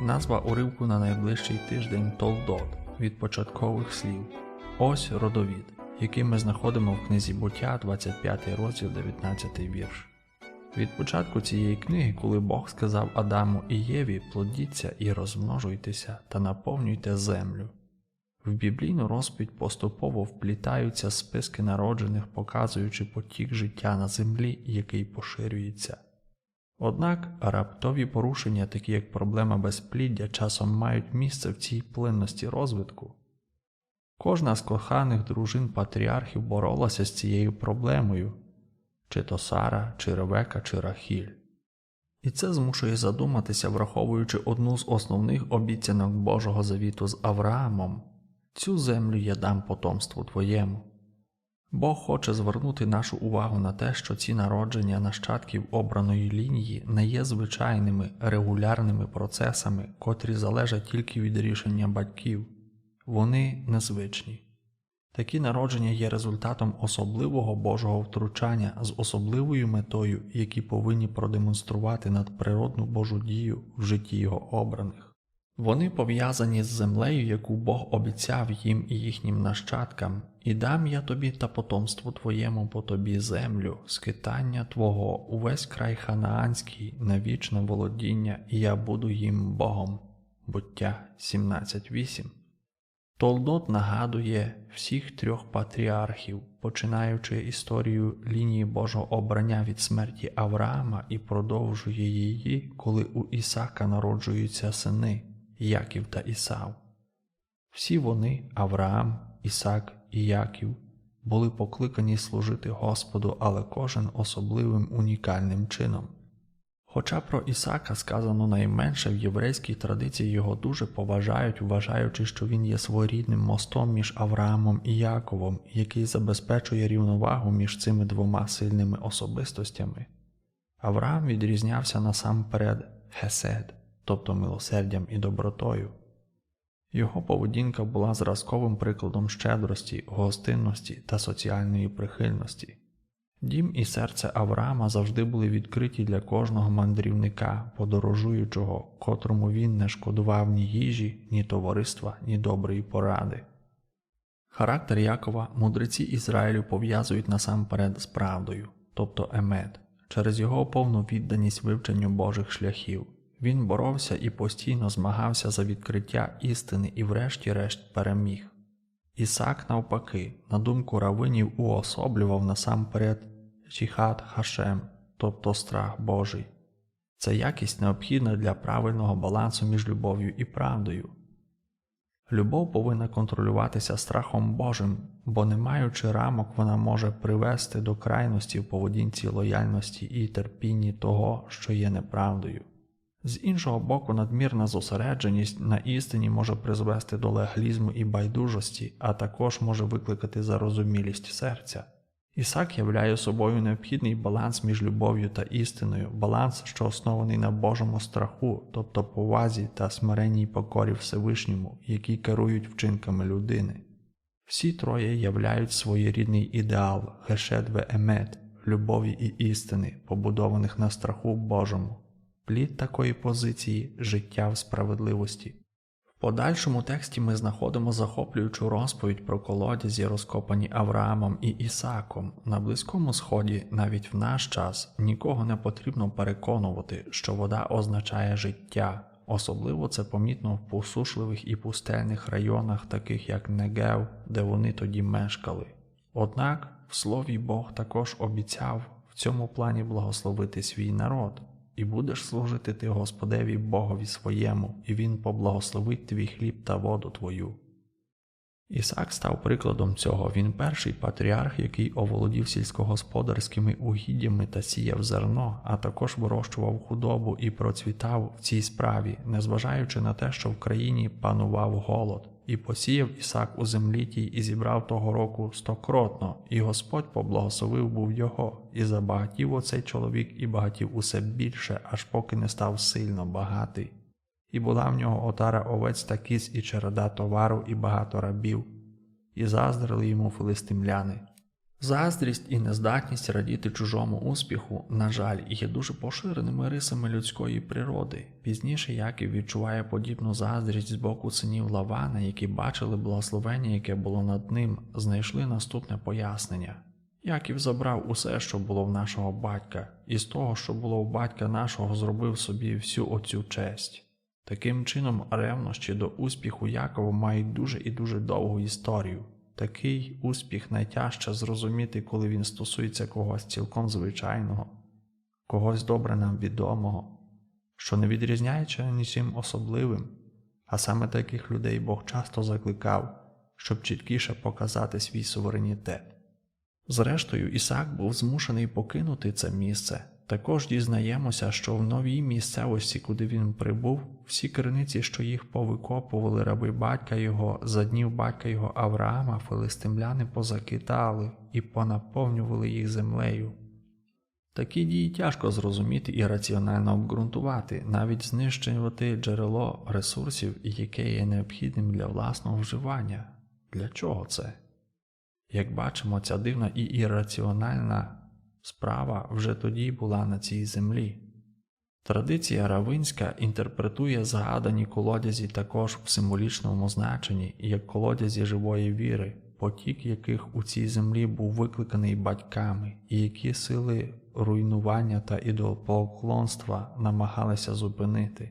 Назва уривку на найближчий тиждень Толдот від початкових слів. Ось родовід, який ми знаходимо в книзі буття, 25 розділ, 19 вірш. Від початку цієї книги, коли Бог сказав Адаму і Єві, плодіться і розмножуйтеся та наповнюйте землю. В біблійну розповідь поступово вплітаються списки народжених, показуючи потік життя на землі, який поширюється. Однак раптові порушення, такі як проблема безпліддя, часом мають місце в цій плинності розвитку. Кожна з коханих дружин патріархів боролася з цією проблемою, чи то Сара, чи Ревека, чи Рахіль. І це змушує задуматися, враховуючи одну з основних обіцянок Божого завіту з Авраамом цю землю я дам потомству твоєму. Бог хоче звернути нашу увагу на те, що ці народження нащадків обраної лінії не є звичайними регулярними процесами, котрі залежать тільки від рішення батьків, вони незвичні. Такі народження є результатом особливого Божого втручання з особливою метою, які повинні продемонструвати надприродну Божу дію в житті його обраних. Вони пов'язані з землею, яку Бог обіцяв їм і їхнім нащадкам, і дам я тобі та потомству твоєму по тобі землю, скитання твого, увесь край ханаанський, на вічне володіння, і я буду їм Богом. Буття 17.8 Толдот нагадує всіх трьох патріархів, починаючи історію лінії Божого обрання від смерті Авраама і продовжує її, коли у Ісака народжуються сини Яків та Ісав. Всі вони, Авраам, Ісак і Яків, були покликані служити Господу, але кожен особливим унікальним чином. Хоча про Ісака сказано найменше в єврейській традиції його дуже поважають, вважаючи, що він є своєрідним мостом між Авраамом і Яковом, який забезпечує рівновагу між цими двома сильними особистостями. Авраам відрізнявся насамперед Хесед, тобто милосердям і добротою. Його поведінка була зразковим прикладом щедрості, гостинності та соціальної прихильності. Дім і серце Авраама завжди були відкриті для кожного мандрівника, подорожуючого, котрому він не шкодував ні їжі, ні товариства, ні доброї поради. Характер Якова мудреці Ізраїлю пов'язують насамперед з правдою, тобто емет, через його повну відданість вивченню Божих шляхів. Він боровся і постійно змагався за відкриття істини і, врешті-решт, переміг. Ісак, навпаки, на думку равинів, уособлював насамперед Джіхад Хашем, тобто страх Божий. Це якість необхідна для правильного балансу між любов'ю і правдою. Любов повинна контролюватися страхом Божим, бо не маючи рамок, вона може привести до крайності в поведінці лояльності і терпінні того, що є неправдою. З іншого боку, надмірна зосередженість на істині може призвести до легалізму і байдужості, а також може викликати зарозумілість серця. Ісак являє собою необхідний баланс між любов'ю та істиною, баланс, що оснований на Божому страху, тобто повазі та смиренній покорі Всевишньому, які керують вчинками людини. Всі троє являють своєрідний ідеал Гешедве Емет, любові і істини, побудованих на страху Божому. Плід такої позиції життя в справедливості. В подальшому тексті ми знаходимо захоплюючу розповідь про колодязі, розкопані Авраамом і Ісаком. На Близькому Сході, навіть в наш час, нікого не потрібно переконувати, що вода означає життя, особливо це помітно в посушливих і пустельних районах, таких як Негев, де вони тоді мешкали. Однак в слові Бог також обіцяв в цьому плані благословити свій народ. І будеш служити ти Господеві Богові своєму, і Він поблагословить твій хліб та воду твою. Ісак став прикладом цього, він перший патріарх, який оволодів сільськогосподарськими угіддями та сіяв зерно, а також вирощував худобу і процвітав в цій справі, незважаючи на те, що в країні панував голод, і посіяв Ісак у землі тій і зібрав того року стокротно, і Господь поблагословив був його, і забагатів оцей чоловік і багатів усе більше, аж поки не став сильно багатий. І була в нього отара овець та кіз і череда товару, і багато рабів, і заздрили йому филистимляни. Заздрість і нездатність радіти чужому успіху, на жаль, є дуже поширеними рисами людської природи. Пізніше Яків відчуває подібну заздрість з боку синів Лавана, які бачили благословення, яке було над ним, знайшли наступне пояснення. Яків забрав усе, що було в нашого батька, і з того, що було в батька нашого, зробив собі всю оцю честь. Таким чином, ревнощі до успіху Якова мають дуже і дуже довгу історію. Такий успіх найтяжче зрозуміти, коли він стосується когось цілком звичайного, когось добре нам відомого, що не відрізняється нічим особливим, а саме таких людей Бог часто закликав, щоб чіткіше показати свій суверенітет. Зрештою, Ісак був змушений покинути це місце. Також дізнаємося, що в новій місцевості, куди він прибув, всі криниці, що їх повикопували раби батька його, за днів батька його Авраама, филистимляни позакитали і понаповнювали їх землею. Такі дії тяжко зрозуміти і раціонально обґрунтувати, навіть знищувати джерело ресурсів, яке є необхідним для власного вживання. Для чого це? Як бачимо, ця дивна і ірраціональна справа вже тоді була на цій землі. Традиція равинська інтерпретує згадані колодязі також в символічному значенні, як колодязі живої віри, потік яких у цій землі був викликаний батьками, і які сили руйнування та ідолопоклонства намагалися зупинити.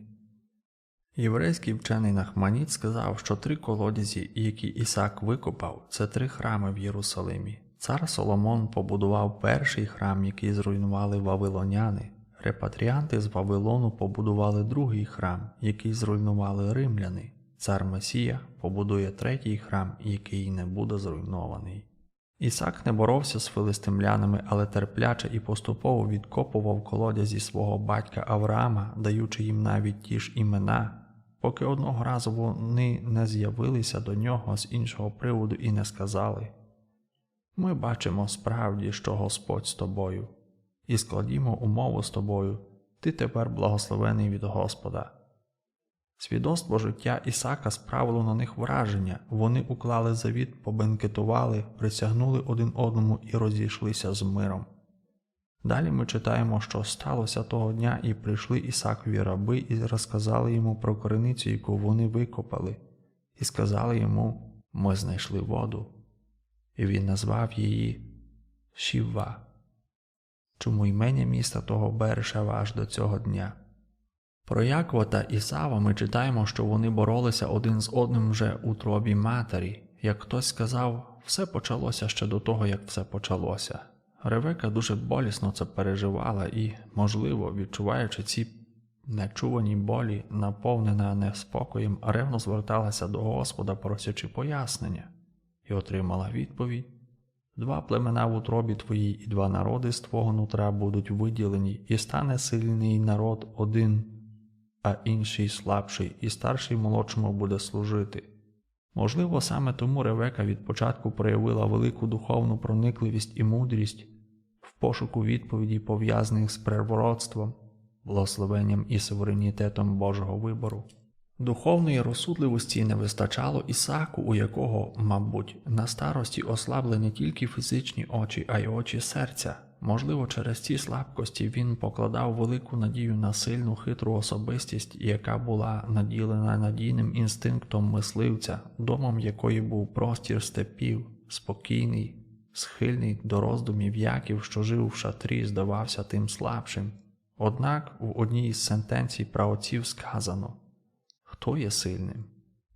Єврейський вчений Нахманіт сказав, що три колодязі, які Ісак викопав, це три храми в Єрусалимі. Цар Соломон побудував перший храм, який зруйнували вавилоняни. Репатріанти з Вавилону побудували другий храм, який зруйнували римляни. Цар Месія побудує третій храм, який не буде зруйнований. Ісак не боровся з филистимлянами, але терпляче і поступово відкопував колодязі свого батька Авраама, даючи їм навіть ті ж імена, поки одного разу вони не з'явилися до нього з іншого приводу і не сказали Ми бачимо справді, що Господь з тобою, і складімо умову з тобою, ти тепер благословений від Господа. Свідоцтво життя Ісака справило на них враження, вони уклали завіт, побенкетували, присягнули один одному і розійшлися з миром. Далі ми читаємо, що сталося того дня, і прийшли Ісакові раби і розказали йому про криницю, яку вони викопали, і сказали йому Ми знайшли воду. І він назвав її Шівва. Чому ймення міста того Берешева аж до цього дня. Про Якова та Ісава ми читаємо, що вони боролися один з одним вже у тробі матері. Як хтось сказав, все почалося ще до того, як все почалося. Ревека дуже болісно це переживала і, можливо, відчуваючи ці нечувані болі, наповнена неспокоєм, ревно зверталася до Господа, просячи пояснення, і отримала відповідь Два племена в утробі твоїй і два народи з твого нутра будуть виділені, і стане сильний народ один а інший слабший, і старший молодшому буде служити. Можливо, саме тому Ревека від початку проявила велику духовну проникливість і мудрість в пошуку відповідей, пов'язаних з первородством, благословенням і суверенітетом Божого вибору. Духовної розсудливості не вистачало Ісаку, у якого, мабуть, на старості ослабли не тільки фізичні очі, а й очі серця. Можливо, через ці слабкості він покладав велику надію на сильну хитру особистість, яка була наділена надійним інстинктом мисливця, домом якої був простір степів, спокійний, схильний до роздумів Яків, що жив в шатрі, здавався тим слабшим. Однак в одній із сентенцій праотців сказано Хто є сильним?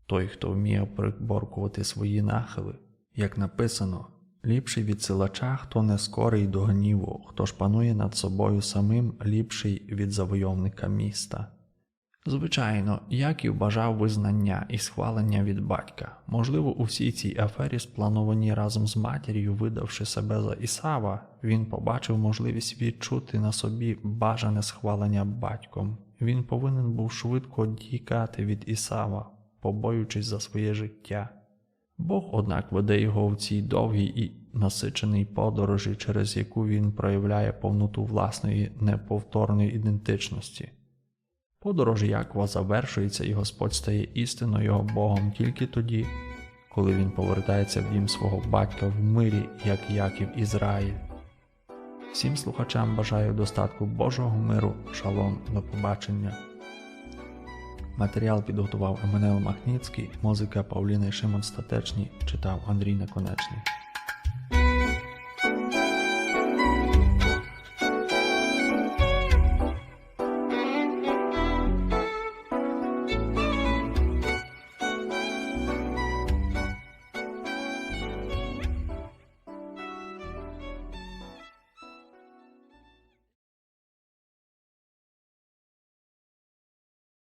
Той, хто вміє приборкувати свої нахили, як написано. Ліпший від силача, хто не скорий до гніву, хто ж панує над собою самим, ліпший від завойовника міста. Звичайно, Яків бажав визнання і схвалення від батька. Можливо, у всій цій афері, спланованій разом з матір'ю, видавши себе за Ісава, він побачив можливість відчути на собі бажане схвалення батьком. Він повинен був швидко тікати від Ісава, побоюючись за своє життя. Бог, однак, веде його в цій довгій і насиченій подорожі, через яку він проявляє повноту власної неповторної ідентичності. Подорож Якова завершується, і Господь стає істинно його Богом тільки тоді, коли він повертається в дім свого батька в мирі, як Яків Ізраїль. Всім слухачам бажаю достатку Божого миру, шалом, до побачення. Матеріал підготував Еммануел Махніцький, музика Павліни Шимон Статечній, читав Андрій Наконечний.